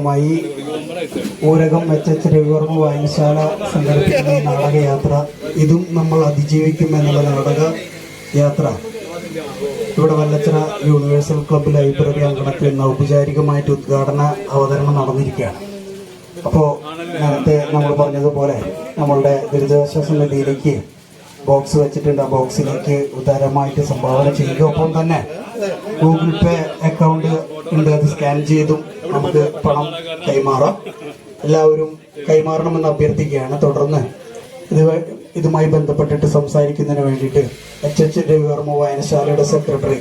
ഭാഗമായി Oorakam H H Ravi Varma വായനശാല സംഘടിപ്പിക്കുന്ന നാടകയാത്ര. ഇതും നമ്മൾ അതിജീവിക്കും എന്നുള്ള നാടക യാത്ര ഇവിടെ വല്ലച്ചിറ യൂണിവേഴ്സൽ ക്ലബ്ബ് ലൈബ്രറി അങ്കണത്തിൽ ഇന്ന് ഔപചാരികമായിട്ട് ഉദ്ഘാടന അവതരണം നടന്നിരിക്കുകയാണ്. അപ്പോൾ നേരത്തെ നമ്മൾ പറഞ്ഞതുപോലെ നമ്മളുടെ ദുരിതാശ്വാസ നിധിയിലേക്ക് ബോക്സ് വെച്ചിട്ടുണ്ട്. ആ ബോക്സിലേക്ക് ഉദാരമായിട്ട് സംഭാവന ചെയ്യുക. ഒപ്പം തന്നെ ഗൂഗിൾ പേ അക്കൗണ്ട് ഉണ്ട്. അത് സ്കാൻ ചെയ്തും നമുക്ക് പണം കൈമാറാം. എല്ലാവരും കൈമാറണമെന്ന് അഭ്യർത്ഥിക്കുകയാണ്. തുടർന്ന് ഇത് ഇതുമായി ബന്ധപ്പെട്ടിട്ട് സംസാരിക്കുന്നതിന് വേണ്ടിയിട്ട് എച്ച് എച്ച് രവിവർമ്മ വായനശാലയുടെ സെക്രട്ടറി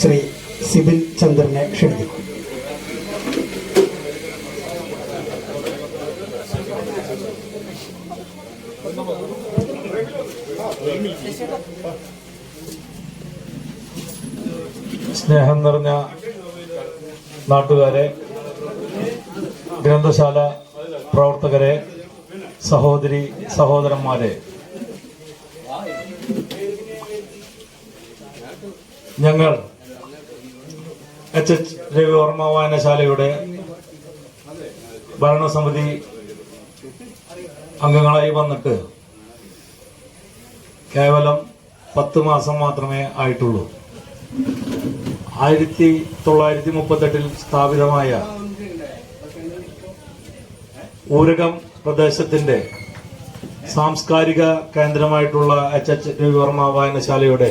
ശ്രീ സിബിൻ ചന്ദ്രനെ ക്ഷണിക്കുന്നു. സ്നേഹം നിറഞ്ഞ നാട്ടുകാരെ ഗ്രന്ഥശാല പ്രവർത്തകരെ സഹോദരി സഹോദരന്മാരെ. ഞങ്ങൾ എച്ച് എച്ച് രവിവർമ്മ വായനശാലയുടെ ഭരണസമിതി അംഗങ്ങളായി വന്നിട്ട് കേവലം പത്ത് മാസം മാത്രമേ ആയിട്ടുള്ളൂ. ആയിരത്തി തൊള്ളായിരത്തി മുപ്പത്തെട്ടിൽ സ്ഥാപിതമായ ഊരകം പ്രദേശത്തിന്റെ സാംസ്കാരിക കേന്ദ്രമായിട്ടുള്ള എച്ച് എച്ച് രവിവർമ്മ വായനശാലയുടെ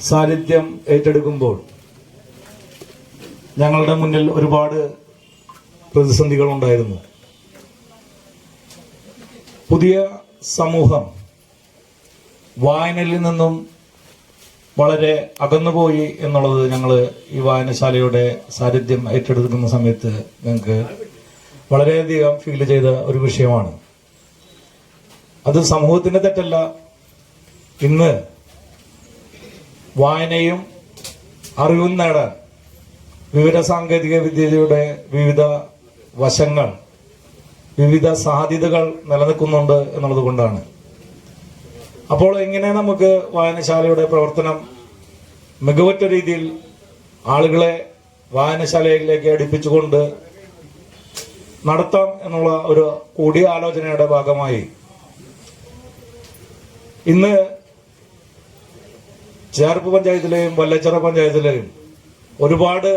സാന്നിധ്യം ഏറ്റെടുക്കുമ്പോൾ ഞങ്ങളുടെ മുന്നിൽ ഒരുപാട് പ്രതിസന്ധികൾ ഉണ്ടായിരുന്നു പുതിയ സമൂഹം വായനയിൽ നിന്നും വളരെ അകന്നുപോയി എന്നുള്ളത് ഞങ്ങൾ ഈ വായനശാലയുടെ സാന്നിധ്യം ഏറ്റെടുക്കുന്ന സമയത്ത് ഞങ്ങൾക്ക് വളരെയധികം ഫീൽ ചെയ്ത ഒരു വിഷയമാണ്. അത് സമൂഹത്തിന്റെ തെറ്റല്ല. ഇന്ന് വായനയും അറിവും നേടാൻ വിവര സാങ്കേതിക വിദ്യയുടെ വിവിധ വശങ്ങൾ വിവിധ സാധ്യതകൾ നിലനിൽക്കുന്നുണ്ട് എന്നുള്ളത് കൊണ്ടാണ്. അപ്പോൾ എങ്ങനെ നമുക്ക് വായനശാലയുടെ പ്രവർത്തനം മികവറ്റ രീതിയിൽ ആളുകളെ വായനശാലയിലേക്ക് അടുപ്പിച്ചുകൊണ്ട് നടത്താം എന്നുള്ള ഒരു കൂടിയാലോചനയുടെ ഭാഗമായി ഇന്ന് ചേർപ്പ് പഞ്ചായത്തിലെയും വല്ലച്ചിറ പഞ്ചായത്തിലെയും ഒരുപാട്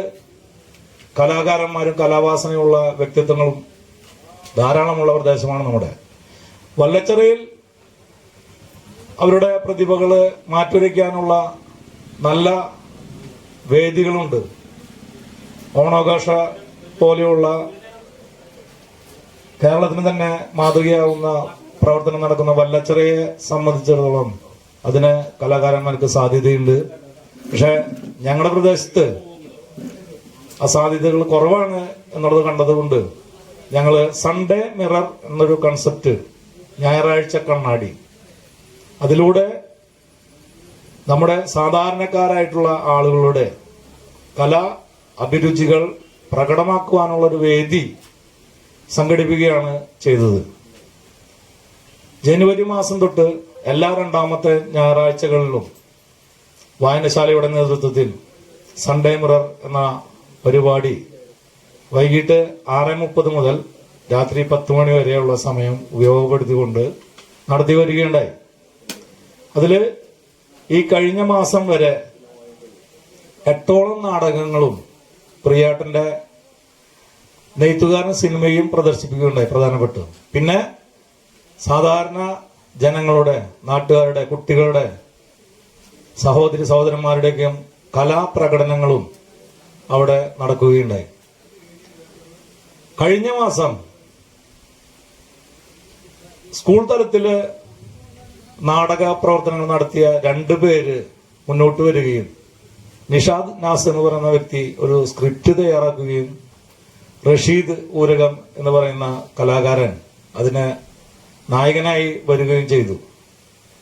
കലാകാരന്മാരും കലാവാസനയുള്ള വ്യക്തിത്വങ്ങളും ധാരാളമുള്ള പ്രദേശമാണ് നമ്മുടെ. വല്ലച്ചിറയിൽ അവരുടെ പ്രതിഭകൾ മാറ്റുരയ്ക്കാനുള്ള നല്ല വേദികളുണ്ട്. ഓണാഘോഷ പോലെയുള്ള കേരളത്തിന് തന്നെ മാതൃകയാവുന്ന പ്രവർത്തനം നടക്കുന്ന വല്ലച്ചിറയെ സംബന്ധിച്ചിടത്തോളം അതിന് കലാകാരന്മാർക്ക് സാധ്യതയുണ്ട്. പക്ഷെ ഞങ്ങളുടെ പ്രദേശത്ത് ആ സാധ്യതകൾ കുറവാണ് എന്നുള്ളത് കണ്ടതുകൊണ്ട് ഞങ്ങൾ സൺഡേ മിറർ എന്നൊരു കൺസെപ്റ്റ് ഞായറാഴ്ച കണ്ണാടി. അതിലൂടെ നമ്മുടെ സാധാരണക്കാരായിട്ടുള്ള ആളുകളുടെ കല അഭിരുചികൾ പ്രകടമാക്കുവാനുള്ളൊരു വേദി സംഘടിപ്പിക്കുകയാണ് ചെയ്തത്. ജനുവരി മാസം തൊട്ട് എല്ലാ രണ്ടാമത്തെ ഞായറാഴ്ചകളിലും വായനശാലയുടെ നേതൃത്വത്തിൽ സൺഡേ മിറർ എന്ന പരിപാടി വൈകിട്ട് ആറ് മുപ്പത് മുതൽ രാത്രി പത്ത് മണി വരെയുള്ള സമയം ഉപയോഗപ്പെടുത്തിക്കൊണ്ട് നടത്തി വരികയുണ്ടായി. അതിൽ ഈ കഴിഞ്ഞ മാസം വരെ എട്ടോളം നാടകങ്ങളും പ്രിയാട്ടന്റെ നെയ്ത്തുകാരൻ സിനിമയും പ്രദർശിപ്പിക്കുകയുണ്ടായി പ്രധാനപ്പെട്ടു പിന്നെ സാധാരണ ജനങ്ങളുടെ നാട്ടുകാരുടെ കുട്ടികളുടെ സഹോദരി സഹോദരന്മാരുടെയൊക്കെയും കലാപ്രകടനങ്ങളും അവിടെ നടക്കുകയുണ്ടായി. കഴിഞ്ഞ മാസം സ്കൂൾ തലത്തിൽ നാടക പ്രവർത്തനങ്ങൾ നടത്തിയ രണ്ടു പേര് മുന്നോട്ട് വരികയും നിഷാദ് നാസ് എന്ന് പറയുന്ന വ്യക്തി ഒരു സ്ക്രിപ്റ്റ് തയ്യാറാക്കുകയും റഷീദ് ഊരകം എന്ന് പറയുന്ന കലാകാരൻ അതിന് നായകനായി വരികയും ചെയ്തു.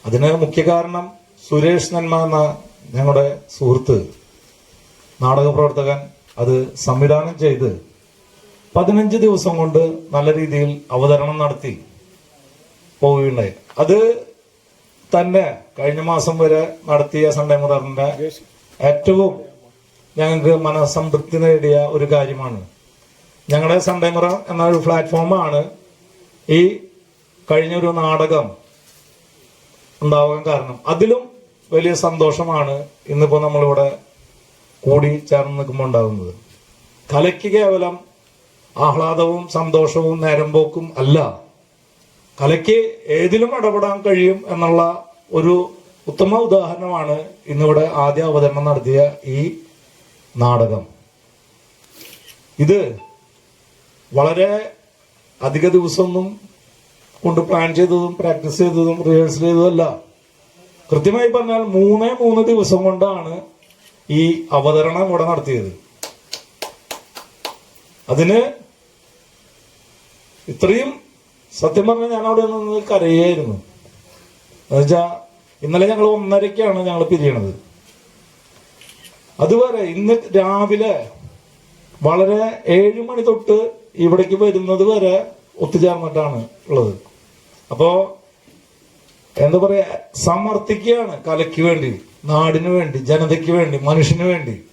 അതിന് മുഖ്യ കാരണം സുരേഷ് നന്മ എന്ന ഞങ്ങളുടെ സുഹൃത്ത്. നാടക പ്രവർത്തകൻ അത് സംവിധാനം ചെയ്ത് പതിനഞ്ച് ദിവസം കൊണ്ട് നല്ല രീതിയിൽ അവതരണം നടത്തി പോവുകയുണ്ടായി. അത് തന്നെ കഴിഞ്ഞ മാസം വരെ നടത്തിയ സൺഡേ മുതറിന്റെ ഏറ്റവും ഞങ്ങൾക്ക് മനസംതൃപ്തി നേടിയ ഒരു കാര്യമാണ്. ഞങ്ങളുടെ സൺഡേ മുറ എന്ന ഒരു പ്ലാറ്റ്ഫോമാണ് ഈ കഴിഞ്ഞൊരു നാടകം ഉണ്ടാവാൻ കാരണം. അതിലും വലിയ സന്തോഷമാണ് ഇന്നിപ്പോ നമ്മളിവിടെ കൂടി ചേർന്ന് നിൽക്കുമ്പോൾ ഉണ്ടാകുന്നത് കലയ്ക്ക് കേവലം ആഹ്ലാദവും സന്തോഷവും നേരമ്പോക്കും അല്ല. കലയ്ക്ക് ഏതിലും ഇടപെടാൻ കഴിയും എന്നുള്ള ഒരു ഉത്തമ ഉദാഹരണമാണ് ഇന്നിവിടെ ആദ്യ അവതരണം നടത്തിയ ഈ നാടകം. ഇത് വളരെ അധിക ദിവസമൊന്നും കൊണ്ട് പ്ലാൻ ചെയ്തതും പ്രാക്ടീസ് ചെയ്തതും റിഹേഴ്സൽ ചെയ്തതല്ല. കൃത്യമായി പറഞ്ഞാൽ മൂന്നേ മൂന്ന് ദിവസം കൊണ്ടാണ് ഈ അവതരണം ഇവിടെ നടത്തിയത്. അതിന് ഇത്രയും സത്യം പറഞ്ഞാൽ ഞാൻ അവിടെ നിന്ന് കരയായിരുന്നു. എന്നുവെച്ചാ ഇന്നലെ ഞങ്ങൾ ഒന്നരക്കാണ് ഞങ്ങൾ പിരിയണത്. അതുവരെ ഇന്ന് രാവിലെ വളരെ ഏഴു മണി തൊട്ട് ഇവിടേക്ക് വരുന്നത് വരെ ഒത്തുചേർന്നിട്ടാണ് ഉള്ളത്. അപ്പോ എന്താ പറയാ സമർത്ഥിക്കുകയാണ് കലയ്ക്ക് വേണ്ടി നാടിനു വേണ്ടി ജനതയ്ക്ക് വേണ്ടി മനുഷ്യന് വേണ്ടി.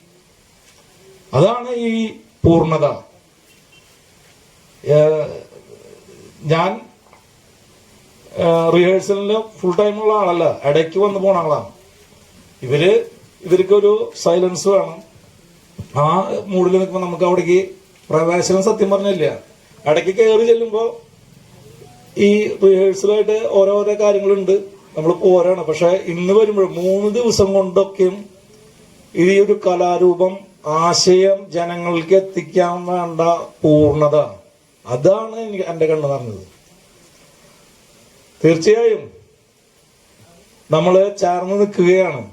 അതാണ് ഈ പൂർണത. ഏഹ് ഞാൻ റിഹേഴ്സലിന് ഫുൾ ടൈമുള്ള ആളല്ല. ഇടയ്ക്ക് വന്നു പോണ ആളാണ്. ഇവർ ഇവർക്കൊരു സൈലൻസ് വേണം. ആ മൂഡിൽ നിൽക്കുമ്പോൾ നമുക്ക് അവിടേക്ക് പ്രവേശനം സത്യം പറഞ്ഞില്ല. ഇടയ്ക്ക് കയറി ചെല്ലുമ്പോൾ ഈ റിഹേഴ്സലായിട്ട് ഓരോരോ കാര്യങ്ങളുണ്ട്. നമ്മൾ പോരാണ്. പക്ഷെ ഇന്ന് വരുമ്പോൾ മൂന്ന് ദിവസം കൊണ്ടൊക്കെയും ഈ ഒരു കലാരൂപം ആശയം ജനങ്ങൾക്ക് എത്തിക്കാൻ വേണ്ട പൂർണത. അതാണ് എനിക്ക് എന്റെ കണ്ണ് പറഞ്ഞത് തീർച്ചയായും നമ്മൾ ചേർന്ന് നിൽക്കുകയാണ്.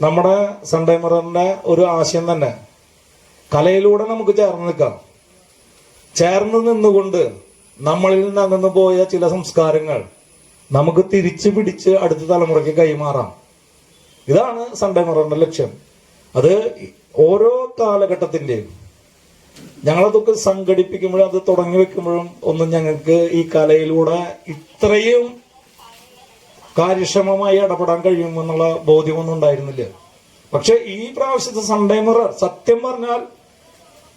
നമ്മുടെ സൺഡേ മിററിന്റെ ഒരു ആശയം തന്നെ. കലയിലൂടെ നമുക്ക് ചേർന്ന് നിൽക്കാം. ചേർന്ന് നിന്നുകൊണ്ട് നമ്മളിൽ നിന്ന് അകന്നു പോയ ചില സംസ്കാരങ്ങൾ നമുക്ക് തിരിച്ചു പിടിച്ച് അടുത്ത തലമുറയ്ക്ക് കൈമാറാം. ഇതാണ് സൺഡേ മിററിന്റെ ലക്ഷ്യം. അത് ഓരോ കാലഘട്ടത്തിന്റെയും ഞങ്ങളതൊക്കെ സംഘടിപ്പിക്കുമ്പോഴും അത് തുടങ്ങി വെക്കുമ്പോഴും ഒന്നും ഞങ്ങൾക്ക് ഈ കലയിലൂടെ ഇത്രയും കാര്യക്ഷമമായി ഇടപെടാൻ കഴിയുമെന്നുള്ള ബോധ്യമൊന്നും ഉണ്ടായിരുന്നില്ല. പക്ഷെ ഈ പ്രാവശ്യത്തെ സൺഡേ മിറർ സത്യം പറഞ്ഞാൽ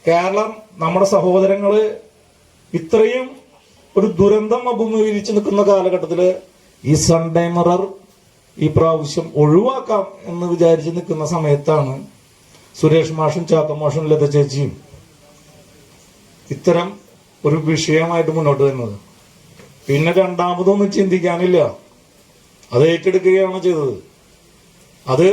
കേരളം നമ്മുടെ സഹോദരങ്ങൾ ഇത്രയും ഒരു ദുരന്തം അഭിമുഖീകരിച്ച് നിൽക്കുന്ന കാലഘട്ടത്തിൽ ഈ സൺഡേ മിറർ ഈ പ്രാവശ്യം ഒഴിവാക്കാം എന്ന് വിചാരിച്ച് നിൽക്കുന്ന സമയത്താണ് സുരേഷ് മാഷും ചാത്തമോഷും മാഷും ലത ചേച്ചിയും ഇത്തരം ഒരു വിഷയമായിട്ട് മുന്നോട്ട് വരുന്നത്. പിന്നെ രണ്ടാമതൊന്നും ചിന്തിക്കാനില്ല. അത് ഏറ്റെടുക്കുകയാണ് ചെയ്തത്. അത്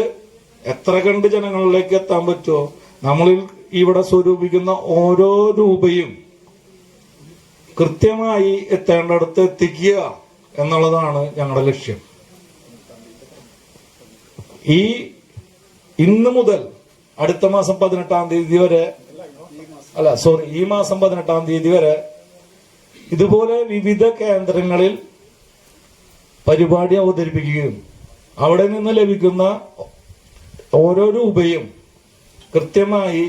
എത്ര കണ്ട് ജനങ്ങളിലേക്ക് എത്താൻ പറ്റുമോ നമ്മളിൽ ഇവിടെ സ്വരൂപിക്കുന്ന ഓരോ രൂപയും കൃത്യമായി എത്തേണ്ടടുത്ത് എത്തിക്കുക എന്നുള്ളതാണ് ഞങ്ങളുടെ ലക്ഷ്യം. ഈ ഇന്ന് മുതൽ അടുത്ത മാസം പതിനെട്ടാം തീയതി വരെ അല്ല സോറി ഈ മാസം പതിനെട്ടാം തീയതി വരെ ഇതുപോലെ വിവിധ കേന്ദ്രങ്ങളിൽ പരിപാടി അവതരിപ്പിക്കുകയും അവിടെ നിന്ന് ലഭിക്കുന്ന ഓരോ രൂപയും കൃത്യമായി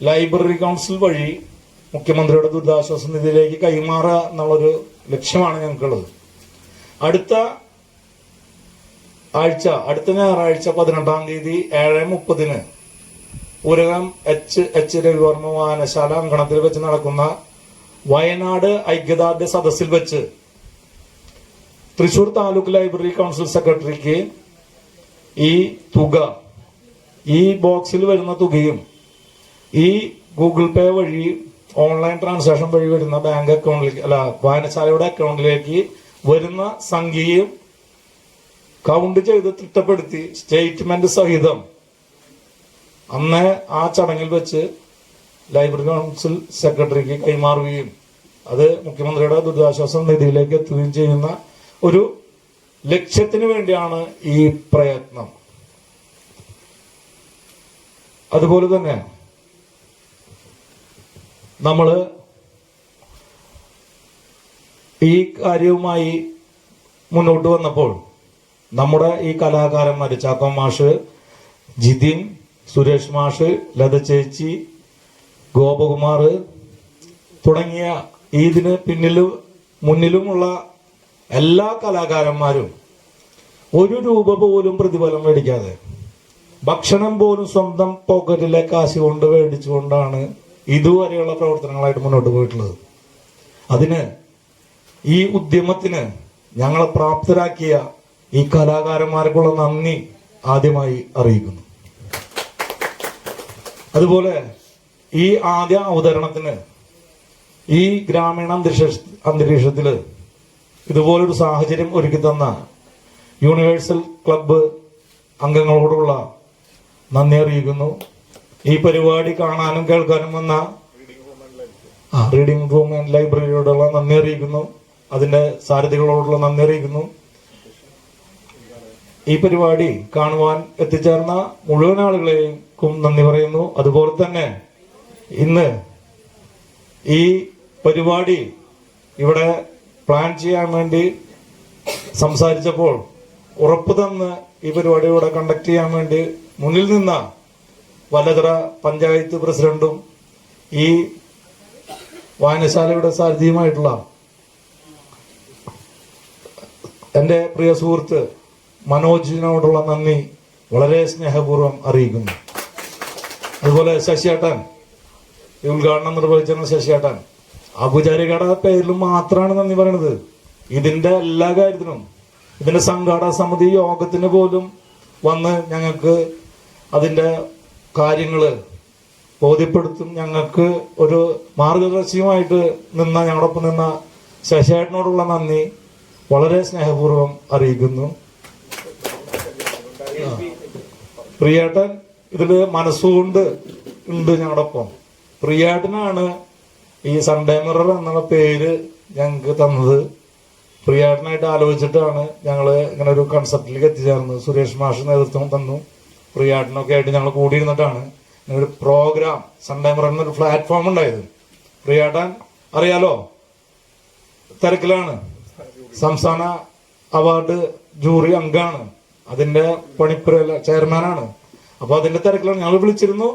ലൈബ്രറി കൗൺസിൽ വഴി മുഖ്യമന്ത്രിയുടെ ദുരിതാശ്വാസ നിധിയിലേക്ക് കൈമാറുക എന്നുള്ളൊരു ലക്ഷ്യമാണ് ഞങ്ങൾക്കുള്ളത്. അടുത്ത ആഴ്ച അടുത്ത ഞായറാഴ്ച പതിനെട്ടാം തീയതി ഏഴ് മുപ്പതിന് ഉരകം എച്ച് എച്ച് രവിവർമ്മ വായനശാല അങ്കണത്തിൽ വെച്ച് നടക്കുന്ന വയനാട് ഐക്യദാർഢ്യ സദസ്സിൽ വെച്ച് തൃശൂർ താലൂക്ക് ലൈബ്രറി കൗൺസിൽ സെക്രട്ടറിക്ക് ഈ തുക ഈ ബോക്സിൽ വരുന്ന തുകയും ഈ ഗൂഗിൾ പേ വഴി ഓൺലൈൻ ട്രാൻസാക്ഷൻ വഴി വരുന്ന ബാങ്ക് അക്കൗണ്ടിലേക്ക് അല്ല വായനശാലയുടെ അക്കൗണ്ടിലേക്ക് വരുന്ന സംഖ്യയും കൗണ്ട് ചെയ്ത് തിട്ടപ്പെടുത്തി സ്റ്റേറ്റ്മെന്റ് സഹിതം അന്ന് ആ ചടങ്ങിൽ വെച്ച് ലൈബ്രറി കൗൺസിൽ സെക്രട്ടറിക്ക് കൈമാറുകയും അത് മുഖ്യമന്ത്രിയുടെ ദുരിതാശ്വാസ നിധിയിലേക്ക് എത്തുകയും ചെയ്യുന്ന ഒരു ലക്ഷ്യത്തിന് വേണ്ടിയാണ് ഈ പ്രയത്നം. അതുപോലെ തന്നെ നമ്മൾ ഈ കാര്യവുമായി മുന്നോട്ട് വന്നപ്പോൾ നമ്മുടെ ഈ കലാകാരന്മാര് ചാക്കോ മാഷ് ജിതിൻ സുരേഷ് മാഷ് ലത ചേച്ചി ഗോപകുമാർ തുടങ്ങിയ ഇതിന് പിന്നിലും മുന്നിലുമുള്ള എല്ലാ കലാകാരന്മാരും ഒരു രൂപ പോലും പ്രതിഫലം മേടിക്കാതെ ഭക്ഷണം പോലും സ്വന്തം പോക്കറ്റിലെ കാശ് കൊണ്ട് മേടിച്ചുകൊണ്ടാണ് ഇതുവരെയുള്ള പ്രവർത്തനങ്ങളായിട്ട് മുന്നോട്ട് പോയിട്ടുള്ളത്. അതിന് ഈ ഉദ്യമത്തിന് ഞങ്ങളെ പ്രാപ്തരാക്കിയ ഈ കലാകാരന്മാർക്കുള്ള നന്ദി ആദ്യമായി അറിയിക്കുന്നു. അതുപോലെ ഈ ആദ്യ അവതരണത്തിന് ഈ ഗ്രാമീണ അന്തരീക്ഷ അന്തരീക്ഷത്തിൽ ഇതുപോലൊരു സാഹചര്യം ഒരുക്കി തന്ന യൂണിവേഴ്സൽ ക്ലബ്ബ് അംഗങ്ങളോടുള്ള നന്ദി അറിയിക്കുന്നു. ഈ പരിപാടി കാണാനും കേൾക്കാനും വന്ന റീഡിംഗ് റൂം ആൻഡ് ലൈബ്രറിയോടുള്ള നന്ദി അറിയിക്കുന്നു. അതിന്റെ സാരഥികളോടുള്ള നന്ദി അറിയിക്കുന്നു. ഈ പരിപാടി കാണുവാൻ എത്തിച്ചേർന്ന മുഴുവൻ ആളുകളെയും നന്ദി പറയുന്നു. അതുപോലെ തന്നെ ഇന്ന് ഈ പരിപാടി ഇവിടെ പ്ലാൻ ചെയ്യാൻ വേണ്ടി സംസാരിച്ചപ്പോൾ ഉറപ്പ് തന്ന് ഈ പരിപാടി ഇവിടെ കണ്ടക്ട് ചെയ്യാൻ വേണ്ടി മുന്നിൽ നിന്ന വലതറ പഞ്ചായത്ത് പ്രസിഡന്റും ഈ വായനശാലയുടെ സാരഥിയുമായിട്ടുള്ള എന്റെ പ്രിയ സുഹൃത്ത് മനോജിനോടുള്ള നന്ദി വളരെ സ്നേഹപൂർവം അറിയിക്കുന്നു. അതുപോലെ ശശിയേട്ടൻ ഈ ഉദ്ഘാടനം നിർവഹിച്ചിരുന്ന ശശിയേട്ടൻ ഔപചാരികയുടെ പേരിൽ മാത്രമാണ് നന്ദി പറയണത്. ഇതിന്റെ എല്ലാ കാര്യത്തിനും ഇതിന്റെ സംഘാടക സമിതി യോഗത്തിന് പോലും വന്ന് ഞങ്ങൾക്ക് അതിന്റെ കാര്യങ്ങൾ ബോധ്യപ്പെടുത്തും. ഞങ്ങൾക്ക് ഒരു മാർഗദർശിയുമായിട്ട് നിന്ന ഞങ്ങളൊപ്പം നിന്ന ശശിയേട്ടനോടുള്ള നന്ദി വളരെ സ്നേഹപൂർവം അറിയിക്കുന്നു. പ്രിയേട്ടൻ ഇതിൽ മനസ്സുകൊണ്ട് ഉണ്ട് ഞങ്ങളോടൊപ്പം. പ്രിയേട്ടനാണ് ഈ സൺഡേ മിറർ എന്നുള്ള പേര് ഞങ്ങൾക്ക് തന്നത്. പ്രിയേട്ടനായിട്ട് ആലോചിച്ചിട്ടാണ് ഞങ്ങൾ ഇങ്ങനെ ഒരു കൺസെപ്റ്റിലേക്ക് എത്തിച്ചേർന്നത്. സുരേഷ് മാഷ് നേതൃത്വം തന്നു. പ്രിയേട്ടനൊക്കെ ആയിട്ട് ഞങ്ങൾ കൂടിയിരുന്നിട്ടാണ് ഒരു പ്രോഗ്രാം സൺഡേ മിറർ എന്നൊരു പ്ലാറ്റ്ഫോം ഉണ്ടായത്. പ്രിയേട്ടൻ അറിയാലോ? തിരക്കിലാണ്. സംസ്ഥാന അവാർഡ് ജൂറി അംഗമാണ്. അതിന്റെ പണിപ്പുര ചെയർമാനാണ്. അപ്പൊ അതിന്റെ തിരക്കിലാണ്. ഞങ്ങൾ വിളിച്ചിരുന്നു.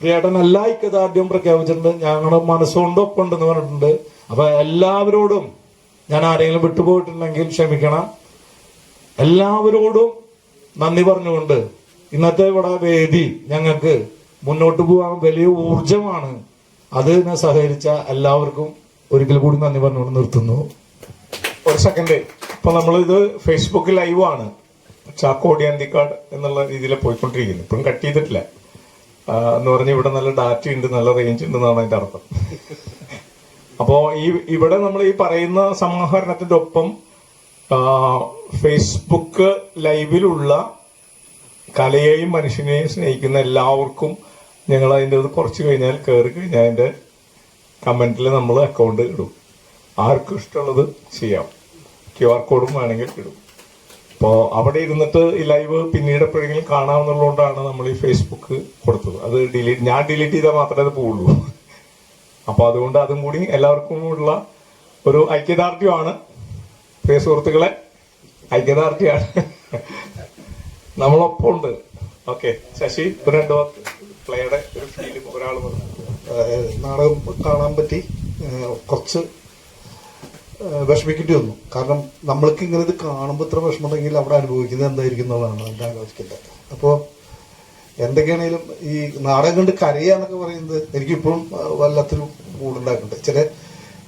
പ്രിയേട്ടൻ എല്ലാ ഐക്യദാർഢ്യവും പ്രഖ്യാപിച്ചിട്ടുണ്ട്. ഞങ്ങളുടെ മനസ്സുകൊണ്ട് ഒപ്പമുണ്ടെന്ന് പറഞ്ഞിട്ടുണ്ട്. അപ്പൊ എല്ലാവരോടും ഞാൻ ആരെങ്കിലും വിട്ടുപോയിട്ടുണ്ടെങ്കിൽ ക്ഷമിക്കണം. എല്ലാവരോടും നന്ദി പറഞ്ഞുകൊണ്ട് ഇന്നത്തെ ഇവിടെ വേദി ഞങ്ങൾക്ക് മുന്നോട്ട് പോകാൻ വലിയ ഊർജമാണ് അതിനെ സഹകരിച്ച എല്ലാവർക്കും ഒരിക്കൽ കൂടി നന്ദി പറഞ്ഞുകൊണ്ട് നിർത്തുന്നു. ഒരു സെക്കൻഡ് ഇപ്പൊ നമ്മളിത് ഫേസ്ബുക്ക് ലൈവ് ആണ്. ചാക്കോടി അന്തിക്കാട് എന്നുള്ള രീതിയിൽ പോയിക്കൊണ്ടിരിക്കുന്നു. ഇപ്പോഴും കട്ട് ചെയ്തിട്ടില്ല. എന്ന് പറഞ്ഞ ഇവിടെ നല്ല ഡാറ്റ ഉണ്ട് നല്ല റേഞ്ച് ഉണ്ട് എന്നാണ് അതിന്റെ അർത്ഥം. അപ്പോ ഈ ഇവിടെ നമ്മൾ ഈ പറയുന്ന സമാഹരണത്തിന്റെ ഒപ്പം ഫേസ്ബുക്ക് ലൈവിലുള്ള കലയെയും മനുഷ്യനെയും സ്നേഹിക്കുന്ന എല്ലാവർക്കും ഞങ്ങൾ അതിന്റെ ഇത് കുറച്ച് കഴിഞ്ഞാൽ കയറി കഴിഞ്ഞാൽ അതിന്റെ കമന്റിൽ നമ്മൾ അക്കൗണ്ട് ഇടും. ആർക്കും ഇഷ്ടമുള്ളത് ചെയ്യാം. ക്യു ആർ കോഡും വേണമെങ്കിൽ ഇടും. അപ്പോൾ അവിടെ ഇരുന്നിട്ട് ഈ ലൈവ് പിന്നീട് എപ്പോഴെങ്കിലും കാണാമെന്നുള്ളതുകൊണ്ടാണ് നമ്മൾ ഈ ഫേസ്ബുക്ക് കൊടുത്തത്. അത് ഡിലീറ്റ് ഞാൻ ഡിലീറ്റ് ചെയ്താൽ മാത്രമേ അത് പോവുള്ളൂ. അപ്പോൾ അതുകൊണ്ട് അതും കൂടി എല്ലാവർക്കും ഉള്ള ഒരു ഐക്യദാർഢ്യമാണ്. സുഹൃത്തുക്കളെ ഐക്യദാർഢ്യമാണ്. നമ്മളൊപ്പം ഉണ്ട്. ഓക്കെ ശശി ഒരു രണ്ട് വാക്ക് പ്ലേയുടെ ഒരു ഫീലും ഒരാൾ നാടകം കാണാൻ പറ്റി. കുറച്ച് വിഷമിക്കേണ്ടി വന്നു. കാരണം നമ്മൾക്ക് ഇങ്ങനെ ഇത് കാണുമ്പോൾ ഇത്ര വിഷമമുണ്ടെങ്കിൽ അവിടെ അനുഭവിക്കുന്നത് എന്തായിരിക്കും എന്നുള്ളതാണ് എന്റെ ആലോചിക്കുന്നത് അപ്പോൾ എന്തൊക്കെയാണെങ്കിലും ഈ നാടകം കണ്ട് കരയാന്നൊക്കെ പറയുന്നത് എനിക്കിപ്പോഴും വല്ലാത്തൊരു മൂടുണ്ടാക്കുന്നുണ്ട് ചില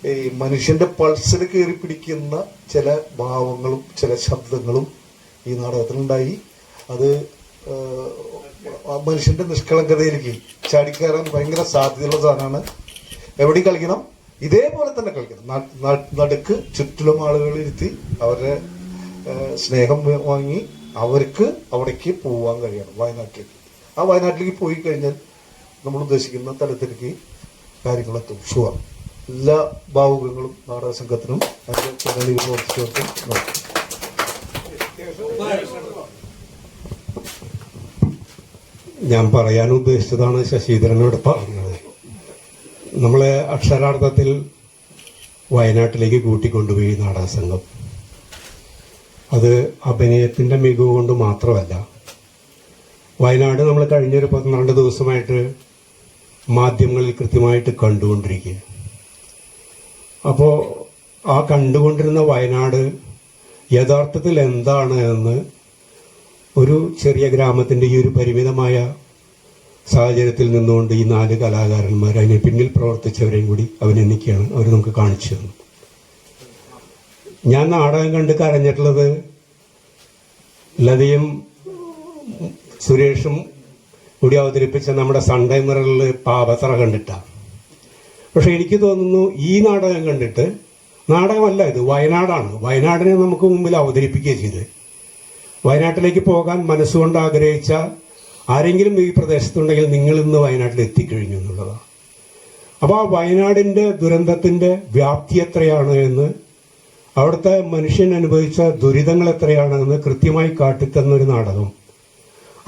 ഈ മനുഷ്യന്റെ പൾസിൽ കയറി പിടിക്കുന്ന ചില ഭാവങ്ങളും ചില ശബ്ദങ്ങളും ഈ നാടകത്തിലുണ്ടായി. അത് മനുഷ്യന്റെ നിഷ്കളങ്കതയിലേക്ക് ചാടിക്കയറാൻ ഭയങ്കര സാധ്യതയുള്ള സാധനമാണ്. എവിടെ കളിക്കണം. ഇതേപോലെ തന്നെ കളിക്കണം നടുക്ക് ചുറ്റിലും ആളുകൾ ഇരുത്തി അവരുടെ സ്നേഹം വാങ്ങി അവർക്ക് അവിടേക്ക് പോവാൻ കഴിയണം വയനാട്ടിലേക്ക്. ആ വയനാട്ടിലേക്ക് പോയി കഴിഞ്ഞാൽ നമ്മൾ ഉദ്ദേശിക്കുന്ന തലത്തിലേക്ക് കാര്യങ്ങളെത്തും ഷുവർ എല്ലാ ഭാവുകങ്ങളും നാടക സംഘത്തിനും അതിന്റെ ചുമതലയിൽ പ്രവർത്തിച്ചവർക്കും ഞാൻ പറയാൻ ഉദ്ദേശിച്ചതാണ് ശശീധരനോട് പറഞ്ഞത്. നമ്മളെ അക്ഷരാർത്ഥത്തിൽ വയനാട്ടിലേക്ക് കൂട്ടിക്കൊണ്ടുപോയി നാടകസംഘം. അത് അഭിനയത്തിന്റെ മികവ് കൊണ്ട് മാത്രമല്ല വയനാട് നമ്മൾ കഴിഞ്ഞൊരു പന്ത്രണ്ട് ദിവസമായിട്ട് മാധ്യമങ്ങളിൽ കൃത്യമായിട്ട് കണ്ടുകൊണ്ടിരിക്കുക അപ്പോൾ ആ കണ്ടുകൊണ്ടിരുന്ന വയനാട് യഥാർത്ഥത്തിൽ എന്താണ് എന്ന് ഒരു ചെറിയ ഗ്രാമത്തിന്റെ ഈ ഒരു പരിമിതമായ സാഹചര്യത്തിൽ നിന്നുകൊണ്ട് ഈ നാല് കലാകാരന്മാർ അതിന് പിന്നിൽ പ്രവർത്തിച്ചവരെയും കൂടി അഭിനന്ദിക്കുകയാണ്. അവർ നമുക്ക് കാണിച്ചു തന്നു. ഞാൻ നാടകം കണ്ട് കരഞ്ഞിട്ടുള്ളത് ലതയും സുരേഷും കൂടി അവതരിപ്പിച്ച നമ്മുടെ സൺഡേ മിററിൽ പാപത്ര കണ്ടിട്ടാണ് പക്ഷെ എനിക്ക് തോന്നുന്നു ഈ നാടകം കണ്ടിട്ട് നാടകമല്ല ഇത് വയനാടാണ്. വയനാടിനെ നമുക്ക് മുമ്പിൽ അവതരിപ്പിക്കുകയും ചെയ്ത് വയനാട്ടിലേക്ക് പോകാൻ മനസ്സുകൊണ്ട് ആഗ്രഹിച്ച ആരെങ്കിലും ഈ പ്രദേശത്തുണ്ടെങ്കിൽ നിങ്ങൾ ഇന്ന് വയനാട്ടിൽ എത്തിക്കഴിഞ്ഞു എന്നുള്ളതാണ്. അപ്പോൾ ആ വയനാടിന്റെ ദുരന്തത്തിന്റെ വ്യാപ്തി എത്രയാണ് എന്ന് അവിടുത്തെ മനുഷ്യൻ അനുഭവിച്ച ദുരിതങ്ങൾ എത്രയാണ് എന്ന് കൃത്യമായി കാട്ടിത്തന്ന ഒരു നാടകം.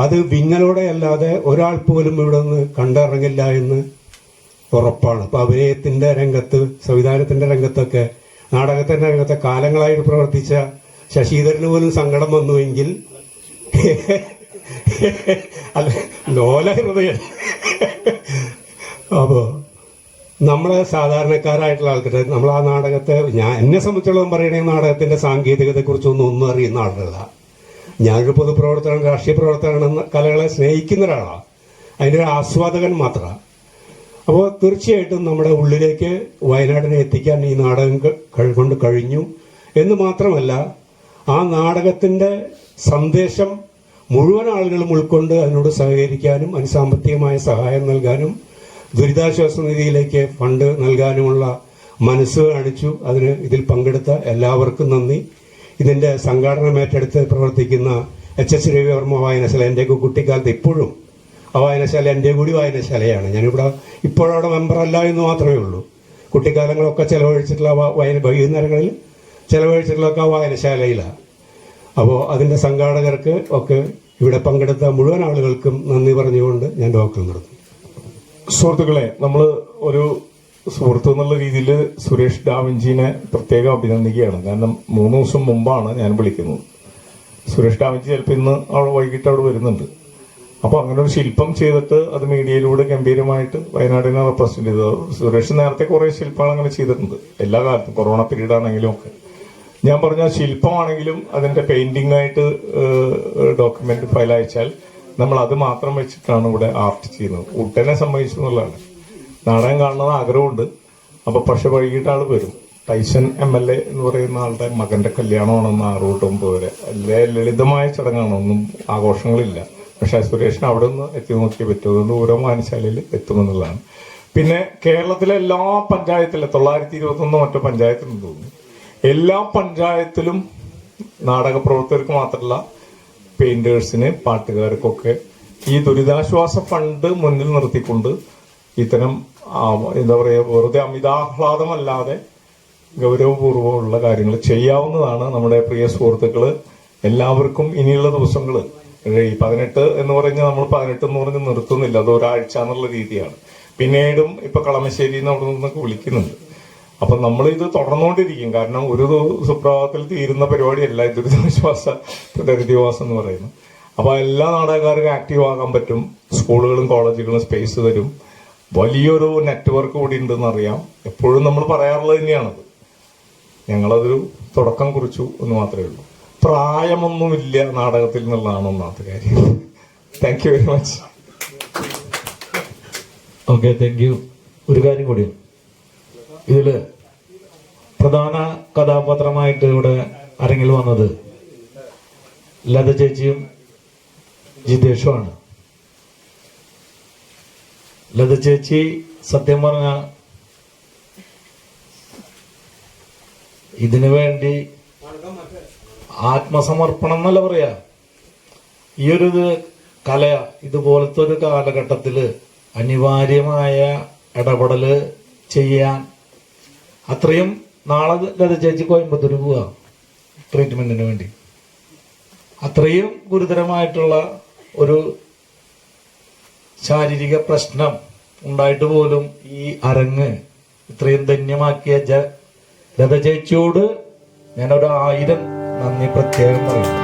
അത് വിങ്ങലോടെ അല്ലാതെ ഒരാൾ പോലും ഇവിടെ നിന്ന് കണ്ടിറങ്ങില്ല എന്ന് ഉറപ്പാണ്. അപ്പോൾ അഭിനയത്തിന്റെ രംഗത്ത് സംവിധാനത്തിന്റെ രംഗത്തൊക്കെ നാടകത്തിന്റെ രംഗത്തെ കാലങ്ങളായിട്ട് പ്രവർത്തിച്ച ശശിധരന് പോലും സങ്കടം വന്നുവെങ്കിൽ അല്ല ലോല ഹൃദയൻ അപ്പോൾ നമ്മളെ സാധാരണക്കാരായിട്ടുള്ള ആൾക്കാർ നമ്മൾ ആ നാടകത്തെ ഞാൻ എന്നെ സംബന്ധിച്ചോളം പറയണേ നാടകത്തിന്റെ സാങ്കേതികതയെക്കുറിച്ചൊന്നും ഒന്നും അറിയുന്ന ആളുകളല്ല. ഞാനൊരു പൊതുപ്രവർത്തകൻ രാഷ്ട്രീയ പ്രവർത്തകനാണെന്ന കലകളെ സ്നേഹിക്കുന്ന ഒരാളാണ് അതിന്റെ ഒരു ആസ്വാദകൻ മാത്രമാണ് അപ്പോൾ തീർച്ചയായിട്ടും നമ്മുടെ ഉള്ളിലേക്ക് വയനാടിനെ എത്തിക്കാൻ ഈ നാടകം കൊണ്ട് കഴിഞ്ഞു. എന്ന് മാത്രമല്ല ആ നാടകത്തിന്റെ സന്ദേശം മുഴുവൻ ആളുകളും ഉൾക്കൊണ്ട് അതിനോട് സഹകരിക്കാനും അതിന് സഹായം നൽകാനും ദുരിതാശ്വാസ നിധിയിലേക്ക് ഫണ്ട് നൽകാനുമുള്ള മനസ്സ് കാണിച്ചു അതിന് ഇതിൽ പങ്കെടുത്ത എല്ലാവർക്കും നന്ദി. ഇതിന്റെ സംഘാടനം ഏറ്റെടുത്ത് പ്രവർത്തിക്കുന്ന എച്ച് എസ് രവിവർമ്മ വായനശാല എന്റെയൊക്കെ കുട്ടിക്കാലത്ത് ഇപ്പോഴും ആ വായനശാല എന്റെ കൂടി വായനശാലയാണ്. ഞാനിവിടെ ഇപ്പോഴവിടെ മെമ്പറല്ല എന്ന് മാത്രമേ ഉള്ളൂ. കുട്ടിക്കാലങ്ങളൊക്കെ ചെലവഴിച്ചിട്ടുള്ള വായന വൈകുന്നേരങ്ങളിൽ ചെലവഴിച്ചിട്ടുള്ളതൊക്കെ ആ വായനശാലയിലാണ്. അപ്പോൾ അതിന്റെ സംഘാടകർക്ക് ഒക്കെ ഇവിടെ പങ്കെടുത്ത മുഴുവൻ ആളുകൾക്കും നന്ദി പറഞ്ഞുകൊണ്ട് ഞാൻ ഡോക്ടർ നിർത്തുന്നു. സുഹൃത്തുക്കളെ നമ്മൾ ഒരു സുഹൃത്ത് എന്നുള്ള രീതിയിൽ സുരേഷ് ഡാവിഞ്ചിനെ പ്രത്യേകം അഭിനന്ദിക്കുകയാണ്. കാരണം മൂന്ന് ദിവസം മുമ്പാണ് ഞാൻ വിളിക്കുന്നത്. സുരേഷ് ഡാവിഞ്ചി ചിലപ്പോൾ ഇന്ന് അവിടെ വൈകിട്ട് അവിടെ വരുന്നുണ്ട്. അപ്പോൾ അങ്ങനെ ഒരു ശില്പം ചെയ്തിട്ട് അത് മീഡിയയിലൂടെ ഗംഭീരമായിട്ട് വയനാടിനെ റെപ്രസെന്റ് ചെയ്തത്. സുരേഷ് നേരത്തെ കുറേ ശില്പങ്ങൾ അങ്ങനെ ചെയ്തിട്ടുണ്ട്. എല്ലാ കാലത്തും കൊറോണ പീരീഡ് ആണെങ്കിലും ഒക്കെ. ഞാൻ പറഞ്ഞ ശില്പമാണെങ്കിലും അതിന്റെ പെയിന്റിംഗ് ആയിട്ട് ഡോക്യുമെന്റ് ഫയൽ അയച്ചാൽ നമ്മൾ അത് മാത്രം വെച്ചിട്ടാണ് ഇവിടെ ആർട്ട് ചെയ്യുന്നത്. ഉട്ടനെ സംബന്ധിച്ചു നാടകം കാണുന്നത് ആഗ്രഹമുണ്ട്. അപ്പൊ പക്ഷെ വൈകിട്ട് ആൾ വരും. ടൈസൺ എം എൽ എ എന്ന് പറയുന്ന ആളുടെ മകന്റെ കല്യാണമാണെന്ന് ആറ് തൊട്ട് ഒമ്പത് വരെ ലളിതമായ ചടങ്ങാണ്. ഒന്നും ആഘോഷങ്ങളില്ല. പക്ഷെ സുരേഷൻ അവിടെ നിന്ന് എത്തി നോക്കി പറ്റും. അതുകൊണ്ട് ഓരോ വായനശാലയിൽ എത്തുമെന്നുള്ളതാണ്. പിന്നെ കേരളത്തിലെ എല്ലാ പഞ്ചായത്തിലെ തൊള്ളായിരത്തി ഇരുപത്തൊന്ന് മറ്റു നിന്ന് തോന്നുന്നു. എല്ലാ പഞ്ചായത്തിലും നാടക പ്രവർത്തകർക്ക് മാത്രമല്ല പെയിന്റേഴ്സിന് പാട്ടുകാർക്കൊക്കെ ഈ ദുരിതാശ്വാസ ഫണ്ട് മുന്നിൽ നിർത്തിക്കൊണ്ട് ഇത്തരം എന്താ പറയുക വെറുതെ അമിതാഹ്ലാദമല്ലാതെ ഗൗരവപൂർവമുള്ള കാര്യങ്ങൾ ചെയ്യാവുന്നതാണ് നമ്മുടെ പ്രിയ സുഹൃത്തുക്കൾ എല്ലാവർക്കും ഇനിയുള്ള ദിവസങ്ങൾ ഈ പതിനെട്ട് എന്ന് പറഞ്ഞ് നമ്മൾ പതിനെട്ട് എന്ന് പറഞ്ഞ് നിർത്തുന്നില്ല. അത് ഒരാഴ്ച എന്നുള്ള രീതിയാണ്. പിന്നീടും ഇപ്പൊ കളമശ്ശേരിന്ന് അവിടെ നിന്നൊക്കെ വിളിക്കുന്നുണ്ട്. അപ്പൊ നമ്മൾ ഇത് തുടർന്നുകൊണ്ടിരിക്കും. കാരണം ഒരു സുപ്രഭാതത്തിൽ തീരുന്ന പരിപാടിയല്ല ദുരിതാശ്വാസ പുനരധിവാസം എന്ന് പറയുന്നത്. അപ്പൊ എല്ലാ നാടകക്കാർക്കും ആക്റ്റീവ് ആകാൻ പറ്റും. സ്കൂളുകളും കോളേജുകളും സ്പേസ് തരും. വലിയൊരു നെറ്റ്വർക്ക് കൂടി ഉണ്ടെന്ന് അറിയാം. എപ്പോഴും നമ്മൾ പറയാറുള്ളത് തന്നെയാണത്. ഞങ്ങളതൊരു തുടക്കം കുറിച്ചു എന്ന് മാത്രമേ ഉള്ളൂ. പ്രായമൊന്നുമില്ല നാടകത്തിൽ എന്നുള്ളതാണ് ഒന്നാമത്തെ കാര്യം. Thank you very much okay thank you ഒരു കാര്യം കൂടി. ഇതിൽ പ്രധാന കഥാപാത്രമായിട്ട് ഇവിടെ അരങ്ങിൽ വന്നത് ലത ചേച്ചിയും ജിതേഷുമാണ് ലത ചേച്ചി സത്യം പറഞ്ഞ ഇതിനു വേണ്ടി ആത്മസമർപ്പണം എന്നല്ല പറയാ. ഈ ഒരു കല ഇതുപോലത്തെ ഒരു കാലഘട്ടത്തിൽ അനിവാര്യമായ ഇടപെടൽ ചെയ്യാൻ അത്രയും നാളെ ലത ചേച്ചി കോയമ്പത്തൂർ പോവാ ട്രീറ്റ്മെന്റിന് വേണ്ടി അത്രയും ഗുരുതരമായിട്ടുള്ള ഒരു ശാരീരിക പ്രശ്നം ഉണ്ടായിട്ട് പോലും ഈ അരങ്ങ് ഇത്രയും ധന്യമാക്കിയ ജ ലത ചേച്ചിയോട് ഞാൻ ഒരു ആയിരം നന്ദി പ്രത്യേകം പറയുന്നു.